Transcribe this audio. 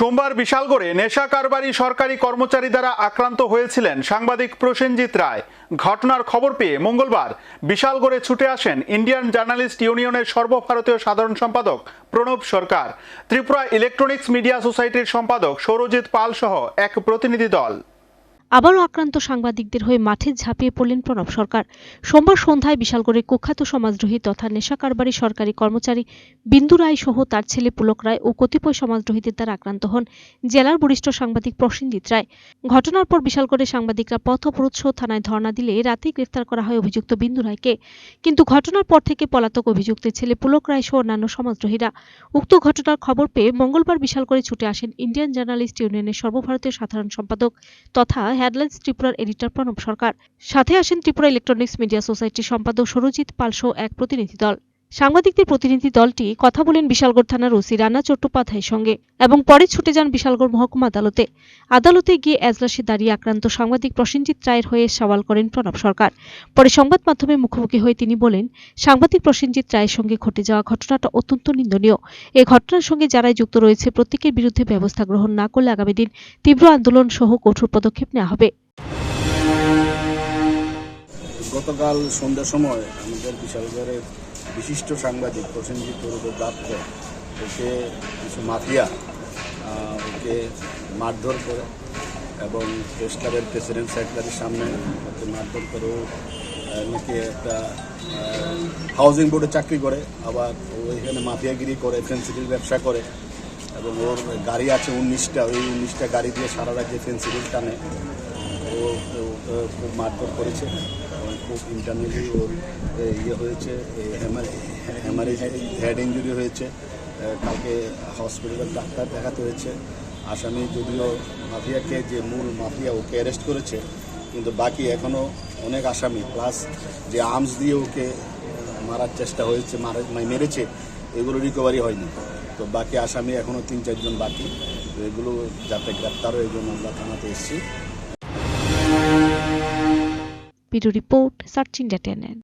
সোমবার বিশালগড়ে নেশা কারবারি সরকারি কর্মচারী দ্বারা আক্রান্ত হয়েছিলেন সাংবাদিক প্রসেনজিৎ রায়। ঘটনার খবর পেয়ে মঙ্গলবার বিশাল বিশালগড়ে ছুটে আসেন ইন্ডিয়ান জার্নালিস্ট ইউনিয়নের সর্বভারতীয় সাধারণ সম্পাদক প্রণব সরকার। ত্রিপুরা ইলেকট্রনিক্স মিডিয়া সোসাইটির সম্পাদক সৌরজিৎ পাল সহ এক প্রতিনিধি দল। আবারও আক্রান্ত সাংবাদিকদের হয়ে মাঠে ঝাঁপিয়ে পড়লেন প্রণব সরকার। সোমবার সন্ধ্যায় বিশালগড়ে কুখ্যাত সমাজদ্রোহী তথা নেশা কারবারি সরকারি কর্মচারী বিন্দু রায় সহ তার ছেলে পুলক রায় ও কতিপয় সমাজদ্রোহীদের দ্বারা আক্রান্ত হন জেলার বরিষ্ঠ সাংবাদিক প্রসেনজিৎ রায়। ঘটনার পর বিশালগড়ে সাংবাদিকরা পথ অবরোধ থানায় ধর্ণা দিলে রাতেই গ্রেফতার করা হয় অভিযুক্ত বিন্দু রায়কে। কিন্তু ঘটনার পর থেকে পলাতক অভিযুক্তের ছেলে পুলক রায় সহ অন্যান্য সমাজদ্রোহীরা। উক্ত ঘটনার খবর পেয়ে মঙ্গলবার বিশালগড়ে ছুটে আসেন ইন্ডিয়ান জার্নালিস্ট ইউনিয়নের সর্বভারতীয় সাধারণ সম্পাদক তথা হেডলাইন্স ত্রিপুরার এডিটর প্রণব সরকার। সাথে আসেন ত্রিপুরা ইলেকট্রনিক্স মিডিয়া সোসাইটির সম্পাদক সরজিৎ পালসহ এক প্রতিনিধি দল। সাংবাদিকদের প্রতিনিধি দলটি কথা বলেন বিশালগড় থানার ওসি রানা চট্টোপাধ্যায়ের সঙ্গে এবং পরে ছুটে যান বিশালগড় মহকুমা আদালতে। আদালতে গিয়ে এজলাসে দাঁড়িয়ে আক্রান্ত সাংবাদিক প্রসেনজিৎ রায়ের হয়ে সওয়াল করেন প্রণব সরকার। পরে সংবাদ মাধ্যমে মুখোমুখি হয়ে তিনি বলেন, সাংবাদিক প্রসেনজিৎ রায়ের সঙ্গে ঘটে যাওয়া ঘটনাটা অত্যন্ত নিন্দনীয়। এ ঘটনার সঙ্গে যারাই যুক্ত রয়েছে, প্রত্যেকের বিরুদ্ধে ব্যবস্থা গ্রহণ না করলে আগামী দিন তীব্র আন্দোলন সহ কঠোর পদক্ষেপ নেওয়া হবে। গতকাল সন্ধ্যার সময় আমাদের বিশালগড়ের বিশিষ্ট সাংবাদিক প্রসেনজিৎ দাপ্ত ওকে কিছু মাফিয়া ওকে মারধর করে এবং প্রেস ক্লাবের প্রেসিডেন্ট সেক্রেটারির সামনে ওকে মারধর করে নাকি একটা হাউজিং বোর্ডে চাকরি করে, আবার ও এখানে মাফিয়াগিরি করে ফেন্সিডিল ব্যবসা করে এবং ওর গাড়ি আছে উনিশটা, ওই উনিশটা গাড়ি দিয়ে সারা রাজ্যে ফেন্সিডিল টানে, ও খুব মারধর করেছে। খুব ইন্টারনালি ওর ইয়ে হয়েছে হ্যামারেজ হেড ইঞ্জুরি হয়েছে। কালকে হসপিটালের ডাক্তার দেখাতে হয়েছে। আসামি যদিও মাফিয়াকে যে মূল মাফিয়া ওকে অ্যারেস্ট করেছে, কিন্তু বাকি এখনও অনেক আসামি প্লাস যে আর্মস দিয়ে ওকে মারার চেষ্টা হয়েছে, মারা মানে মেরেছে, এগুলো রিকভারি হয়নি। তো বাকি আসামি এখনও তিন চারজন বাকি। তো এগুলো যাতে গ্রেপ্তার হয় জন্য আমরা থানাতে এসেছি। Report search India টেনেন